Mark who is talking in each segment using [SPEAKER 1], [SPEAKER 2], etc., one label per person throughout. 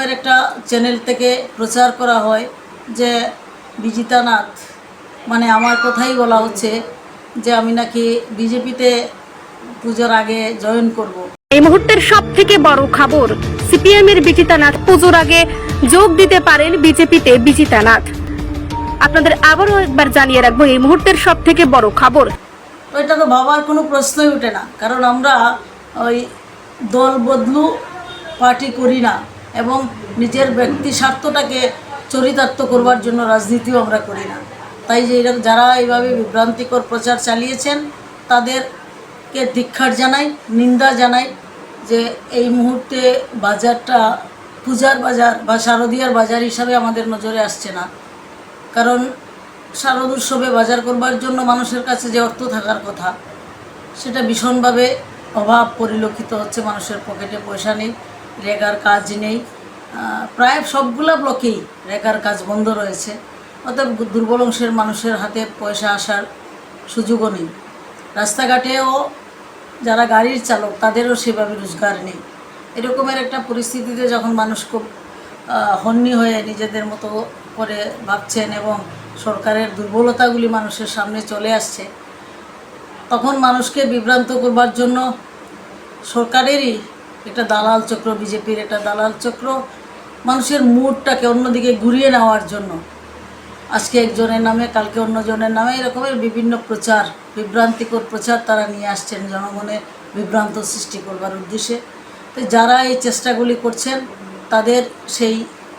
[SPEAKER 1] এরকমের একটা চ্যানেল থেকে প্রচার করা হয় যে বিজিতানাথ মানে আমার কথাই বলা হচ্ছে যে আমি নাকি বিজেপিতে পুজোর আগে জয়েন করব।
[SPEAKER 2] এই মুহূর্তের সব থেকে বড় খবর সিপিএম এর বিজিতানাথ পুজোর আগে যোগ দিতে পারেন বিজেপিতে বিজিতানাথ। আপনাদের আবারও একবার জানিয়ে রাখব এই মুহূর্তের সব থেকে বড় খবর।
[SPEAKER 1] এটা তো ভাবার কোনো প্রশ্নই ওঠে না কারণ আমরা ওই দল বদলু পার্টি করি না। এবং নিজের ব্যক্তি স্বার্থটাকে চরিতার্থ করবার জন্য রাজনীতিও আমরা করি না। তাই যে যারা এইভাবে বিভ্রান্তিকর প্রচার চালিয়েছেন, তাদেরকে ধিক্ষার জানাই, নিন্দা জানাই যে এই মুহূর্তে বাজারটা পূজার বাজার বা শারদীয়ার বাজার হিসাবে আমাদের নজরে আসছে না। কারণ শারদ উৎসবে বাজার করবার জন্য মানুষের কাছে যে অর্থ থাকার কথা, সেটা ভীষণভাবে অভাব পরিলক্ষিত হচ্ছে মানুষের পকেটে পয়সা নেই। রেগার কাজ নেই। প্রায় সবগুলা ব্লকেই রেগার কাজ বন্ধ রয়েছে। অতএব দুর্বল অংশের মানুষের হাতে পয়সা আসার সুযোগও নেই। রাস্তাঘাটেও যারা গাড়ির চালক, তাদেরও সেভাবে রোজগার নেই। এরকমের একটা পরিস্থিতিতে যখন মানুষ খুব হন্যি হয়ে নিজেদের মতো করে ভাবছেন এবং সরকারের দুর্বলতাগুলি মানুষের সামনে চলে আসছে, তখন মানুষকে বিভ্রান্ত করবার জন্য সরকারেরই একটা দালাল চক্র, বিজেপির একটা দালাল চক্র, মানুষের মুডটাকে অন্যদিকে ঘুরিয়ে নেওয়ার জন্য। আজকে একজনের নামে, কালকে অন্যজনের নামে এরকমের বিভিন্ন প্রচার, বিভ্রান্তিকর প্রচার তারা নিয়ে আসছেন জনমনে বিভ্রান্ত সৃষ্টি করবার উদ্দেশ্যে। তো যারা এই চেষ্টাগুলি করছেন, তাদের সেই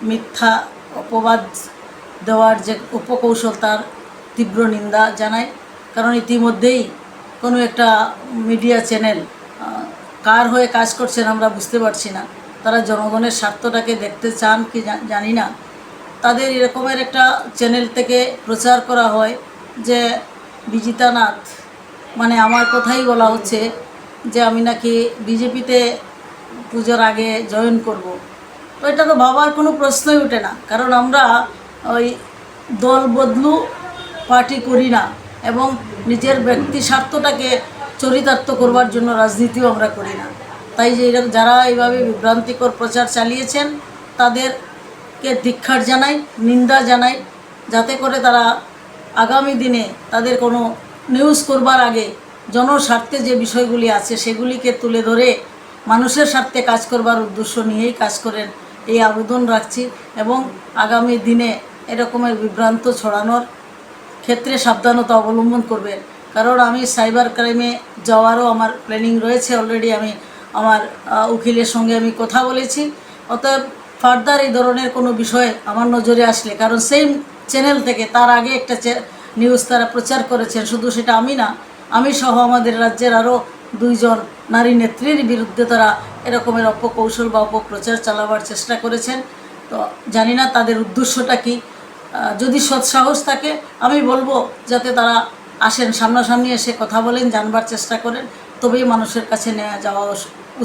[SPEAKER 1] মিথ্যা অপবাদ দেওয়ার যে উপকৌশল তার তীব্র নিন্দা জানায়। কারণ ইতিমধ্যেই কোনো একটা মিডিয়া চ্যানেল কার হয়ে কাজ করছেন আমরা বুঝতে পারছি না। তারা জনগণের স্বার্থটাকে দেখতে চান কি জানি না। তাদের এরকমের একটা চ্যানেল থেকে প্রচার করা হয় যে, বিজিতানাথ মানে আমার কথাই বলা হচ্ছে যে, আমি নাকি বিজেপিতে পুজোর আগে জয়েন করব। তো এটা তো ভাবার কোনো প্রশ্নই ওঠে না। কারণ আমরা ওই দল বদলু, পার্টি করি না। এবং নিজের ব্যক্তি স্বার্থটাকে চরিতার্থ করবার জন্য রাজনীতিও আমরা করি না। তাই যে যারা এইভাবে বিভ্রান্তিকর প্রচার চালিয়েছেন, তাদেরকে ধিক্ষার জানাই, নিন্দা জানাই, যাতে করে তারা আগামী দিনে তাদের কোনো নিউজ করবার আগে জনস্বার্থে যে বিষয়গুলি আছে, সেগুলিকে তুলে ধরে মানুষের স্বার্থে কাজ করবার উদ্দেশ্য নিয়েই কাজ করেন এই আবেদন রাখছি এবং আগামী দিনে এরকমের বিভ্রান্ত ছড়ানোর ক্ষেত্রে সাবধানতা অবলম্বন করবেন। কারণ আমি সাইবার ক্রাইমে যাওয়ারও আমার প্ল্যানিং রয়েছে অলরেডি আমি আমার উকিলের সঙ্গে আমি কথা বলেছি। অতএব ফার্দার এই ধরনের কোনো বিষয় আমার নজরে আসলে, কারণ সেই চ্যানেল থেকে তার আগে একটা নিউজ তারা প্রচার করেছেন, শুধু সেটা আমি না, আমি সহ আমাদের রাজ্যের আরও দুইজন নারী নেত্রীর বিরুদ্ধে তারা এরকমের অপকৌশল বা অপপ্রচার চালাবার চেষ্টা করেছেন। তো জানি না তাদের উদ্দেশ্যটা কি। যদি সৎসাহস থাকে, আমি বলব যাতে তারা আসেন, সামনাসামনি এসে কথা বলেন, জানবার চেষ্টা করেন, তবেই মানুষের কাছে নেওয়া যাওয়া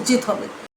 [SPEAKER 1] উচিত হবে।